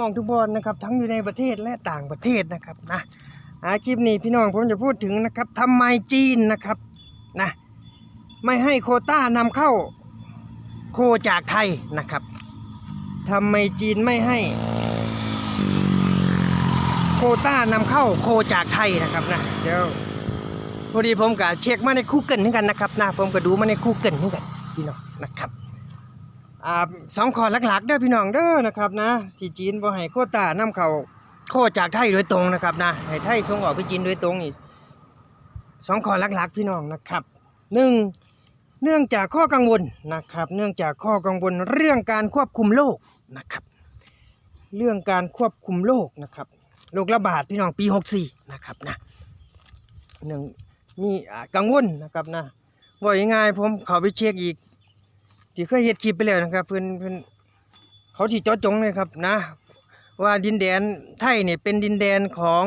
มองทุกบอลนะครับทั้งอยู่ในประเทศและต่างประเทศนะครับนะอาคลิปนี้พี่น้องผมจะพูดถึงนะครับทำไมจีนนะครับนะไม่ให้โคต้านำเข้าโคจากไทยนะครับทำไมจีนไม่ให้ โคต้านำเข้าโคจากไทยนะครับนะเดี๋ยวพอดีผมก็เช็คมาในคู่เกิลเหมือนกันนะครับนะผมก็ดูมาในคู่เกิลเหมือนกันพี่น้องนะครับ อ่าสองข้อหลักๆเด้อพี่น้องเด้อนะครับนะที่จีนบ่ให้โควต้านำเข้าโคจากไทยโดยตรงนะครับนะให้ไทยส่งออกไปจีนโดยตรงนี่สองข้อหลักๆ พี่น้องนะครับหนึ่งเนื่องจากข้อกังวลนะครับ เนื่องจากข้อกังวลเรื่องการควบคุมโรคนะครับ เรื่องการควบคุมโรคนะครับโรคระบาดพี่น้องปี 64 นะครับนะหนึ่งมีกังวลนะครับนะว่ายังไงายผมเข้าไปเช็คอีก ที่เคยเฮ็ดคลิปไปแล้วนะครับเพิ่อนเพิ่อนเขาที่เจาจงเลยครับนะ ว่าดินแดนไทยเนี่ยเป็นดินแดนของ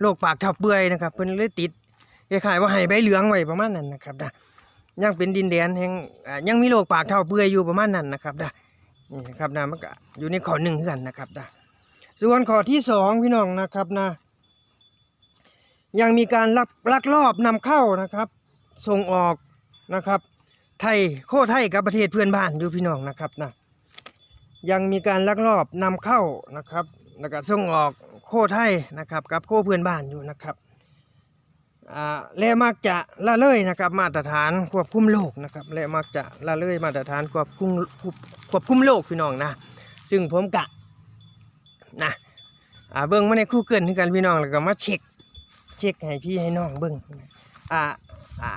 โรคปากทับเปื่อยนะครับ เพิ่อนเลยติดคล้ายๆว่าให้ใบเหลืองไว้ประมาณนั้นนะครับนะยังเป็นดินแดนแห่งยังมีโรคปากเท่าเปื่อยอยู่ประมาณนั้นนะครับนะนี่นะครับนะมันก็อยู่ในข้อหนึ่งกันนะครับนะส่วนข้อที่สองพี่น้องนะครับนะ ยังมีการลักลักลอบนำเข้านะครับ ส่งออกนะครับ ไทยโคไทยกับประเทศเพื่อนบ้านอยู่พี่น้องนะครับนะยังมีการลักลอบนำเข้านะครับแล้วก็ส่งออกโคไทยนะครับกับโคเพื่อนบ้านอยู่นะครับอ่าและมักจะละเลยนะครับมาตรฐานควบคุมโรคนะครับและมักจะละเลยมาตรฐานควบคุมควบคุมโรคพี่น้องนะ ซึ่งผมกะนะอ่าเบิ้งมาในคู่เกินที่กันพี่น้องแล้วก็มาเช็คเช็คให้พี่ให้น้องเบิ้งอ่าอ่า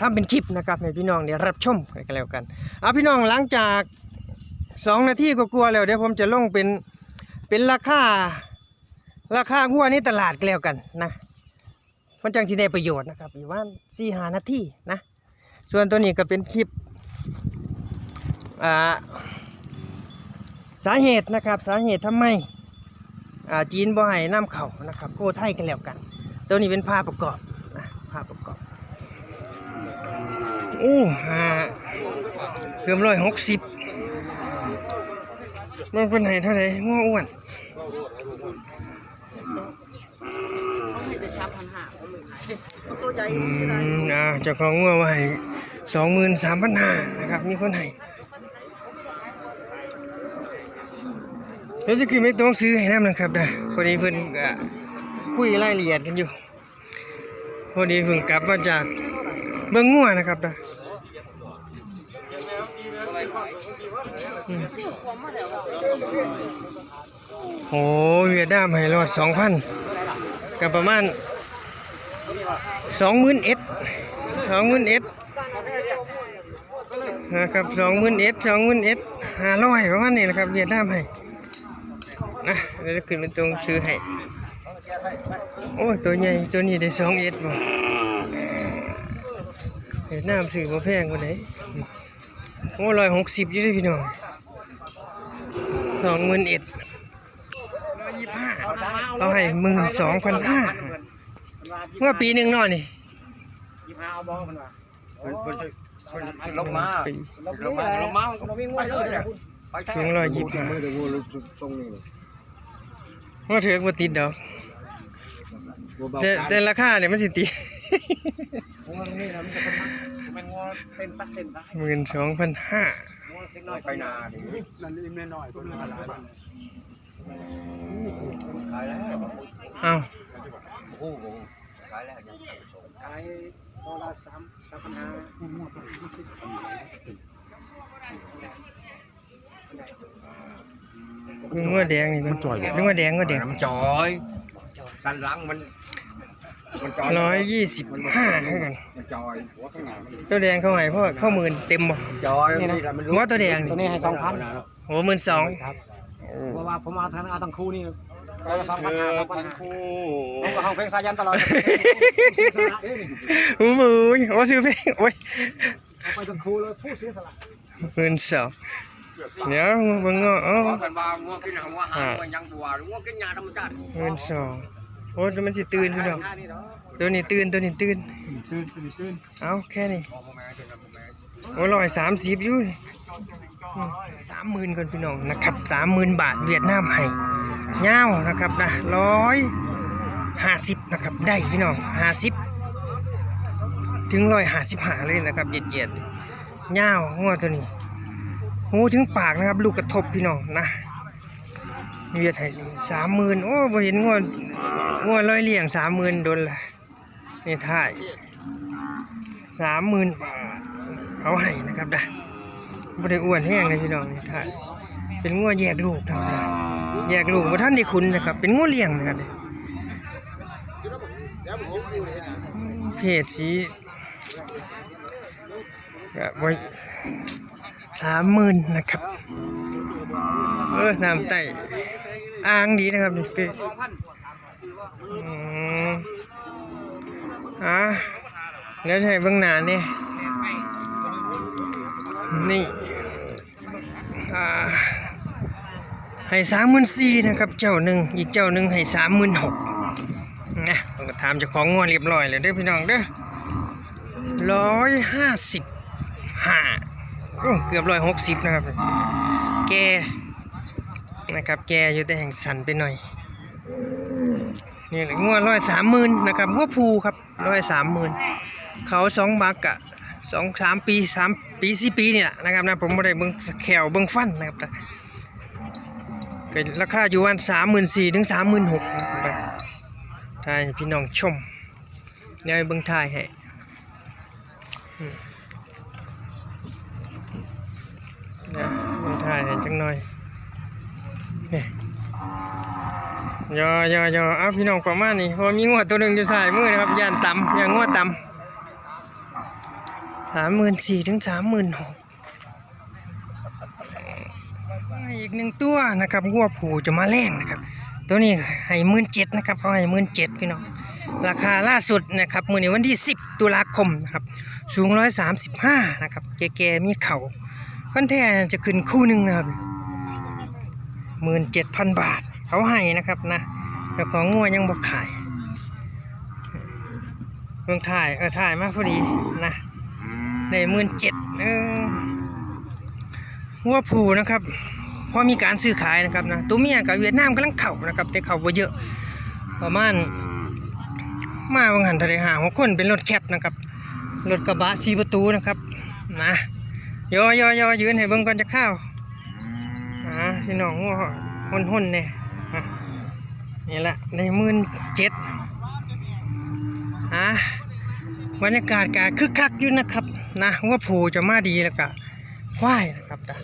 ทำเป็นคลิปนะครับให้พี่น้องได้รับชมกันแล้วกันเอาพี่น้องหลังจากสองนาทีก็กลัวแล้วเดี๋ยวผมจะลงเป็นเป็นราคาราคางัวในตลาดกันแล้วกันนะมันจังสิได้ประโยชน์นะครับอยู่ว่าสี่หานาทีนะส่วนตัวนี้ก็เป็นคลิปอ่าสาเหตุนะครับสาเหตุทำไมอ่าจีนบ่ให้น้ำเขานะครับโคไทยกันแล้วกัน ตัวนี้เป็นภาพประกอบนะภาพประกอบ โอ้ห้าเกือบร้อยหกสิบมันเป็นไหนเท่าไหร่ง้ออ้วนตัวใหญ่อืมอ่าเจ้าของง้อไว้สองหมื่นสามพันห้านะครับ มีคนให้แล้วจะคือไม่ต้องซื้อให้น้ำนะครับนะพอดีเพิ่นก็คุยรายละเอียดกันอยู่ พอดีเพิ่งกลับมาจากเมืองงัวนะครับนะ โอ้เวียดนามให้รอดสองพันกับประมาณสองหมื่นเอ็ดสองหมื่นเอ็ดนะครับสองหมื่นเอ็ดสองหมื่นเอ็ดห้าร้อยประมาณนี้นะครับเวียดนามให้นะเดี๋ยวจะขึ้นเป็นตรงซื้อให้โอ้ยตัวใหญ่ตัวนี้ได้สองเอ็ดบ่เวียดนามซื้อมาแพงกว่าไหนโอ้ร้อยหกสิบอยู่เด้วยพี่น้อง สองหมื่นเอ็ดเราให้หมื่นสองพันห้าเมื่อปีหนึ่งนอนนี่ยี่ห้าเอาบอมันว่าลงมาปีลงมาลงมามันก็เราวิ่งว่าเลยเนี่ยไปใช่ถึงรอยยิบห้าไม่ได้วัวทรงนี้ว่าเถือกว่าติดดอกแต่แต่ราคาเนี่ยมันสิติดหมื่นสองพันห้า เล็กน้อยไปนาดินั่นอิ่มน้อยๆก็มันหลายบาทขายแล้วเอ้าโอ้โหขายแล้วขายตัวละสามสามพันห้าคืองัวแดงนี่มันนึกว่าแดงก็แดงมันจอยกันหลังมันมันจอย ร้อยยี่สิบห้าเท่ากันมันจอยหัวข้างหน้ามันตัวแดงเข้าให้เพราะเข้าหมื่นเต็มบ่จอยนี่แหละมันหัวตัวแดงตัวนี่นี้ให้สองพันโอ้หมื่นสองครับเพราะว่าผมเอาทั้งเอาทั้งคู่นี่ตัวละสองพันห้าสองพันห้าผมก็ห้องเพลงสายันตลอดโอ้โหโอ้ซื้อเพลงโอ้ยเอาไปทั้งคู่เลยผู้เสียสละหมื่นสองเดี๋ยวมึงก็เอ้ากันว่างัวกินหัวหางงัวยังตัวงัวกินยาธรรมชาติหมื่นสอง โอ้ยมันสิตื่นพี่น้องค่านี่เนาะตัวนี้ตื่นตัวนี้ตื่นตื่นตื่นตื่นเอาแค่นี้พ่อแม่จนพ่อแม่โอ้ร้อยสามสิบอยู่นี่สามหมื่นคนพี่น้องนะครับสามหมื่นบาทเวียดนามให้เงาวนะครับนะร้อยห้าสิบนะครับได้พี่น้องห้าสิบถึงร้อยห้าสิบห้าเลยนะครับเหยียดเหยียดๆเงาวงัวตัวนี้หูถึงปากนะครับ ลูกกระทบพี่น้องนะ เวียดให้สามหมื่นโอ้บ่เห็นงัวงัวร้อยเลี่ยงสามหมื่นโดนละนี่ท่ายสามหมื่นบาทเอาให้นะครับนะบ่ได้อ้วนแห้งเลยพี่น้องนี่ท่านเป็นงัวแยกลูกนะครับนะแยกลูกบ่ท่านได้คุณนะครับ เป็นงัวเลี้ยงนะครับเพศสีก็ไว้สามหมื่นนะครับเออน้ำไต่ อ่างดีนะครับนี่เป็นอะแล้วใช้เบื้องหน้านี่นี่อ่าให้สามหมื่นสี่นะครับ เจ้าหนึ่งอีกเจ้าหนึ่งให้สามหมื่นหกนะผมก็ถามเจ้าของงวดเรียบร้อยเลยเด้อพี่น้องเด้อร้อยห้าสิบห้าเกือบร้อยหกสิบนะครับ แก นะครับ แกอยู่แต่แห่งสันไปหน่อยนี่แหละงวดร้อยสามหมื่นนะครับงวดภูครับร้อยสามหมื่นเขาสองบักอะสองสามปีสามปีสี่ปีเนี่แหละนะครับนะผมไม่ได้เบิ้งแขวเบิ้งฟันนะครับนะก็ราคาอยู่วันสามหมื่นสี่ถึงสามหมื่นหกนะครับถ่ายพี่น้องชมเดี๋ยวเบิ้งถ่ายให้อืมนะเบิ้งถ่ายให้จังหน่อยนี่ ยอยอยอเอาพี่น้องประมาณนี้พอมีงวดตัวหนึ่งอยู่สายมือนะครับย่านต่ำย่านงวดต่ำสามหมื่นสี่ถึงสามหมื่นหกอีกหนึ่งตัวนะครับวัวผูจะมาแรงนะครับ ตัวนี้ให้หมื่นเจ็ดนะครับเขาให้หมื่นเจ็ดพี่น้องราคาล่าสุดนะครับมือในวันที่ 10 ตุลาคมนะครับสูงร้อยสามสิบห้านะครับแก่ๆมีเข่าพันแท้จะขึ้นคู่หนึ่งนะครับหมื่นเจ็ดพันบาท เขาให้นะครับนะแล้วของงัวยังบอกขายเมืองถ่ายเออถ่ายมาพอดีนะในหมื่นเจ็ดเออหัวผูนะครับเพราะมีการซื้อขายนะครับนะตัวเมียกับเวียดนามกำลังเข่านะครับ แต่เข่าบ่เยอะ ประมาณมาบางหันทะเลหาหัวคนเป็นรถแคปนะครับรถกระบะสีประตูนะครับนะยอยอยอยืนให้เบิ่งก่อนจะเข้าวอ่าพี่น้องหัวหุ่นหุ่นเนี่ย นี่แหละในมื่นเจ็ดอะบรรยากาศกาคึกคักอยู่นะครับนะว่าผูจะมาดีแล้วก็ควายนะครับจ้ะ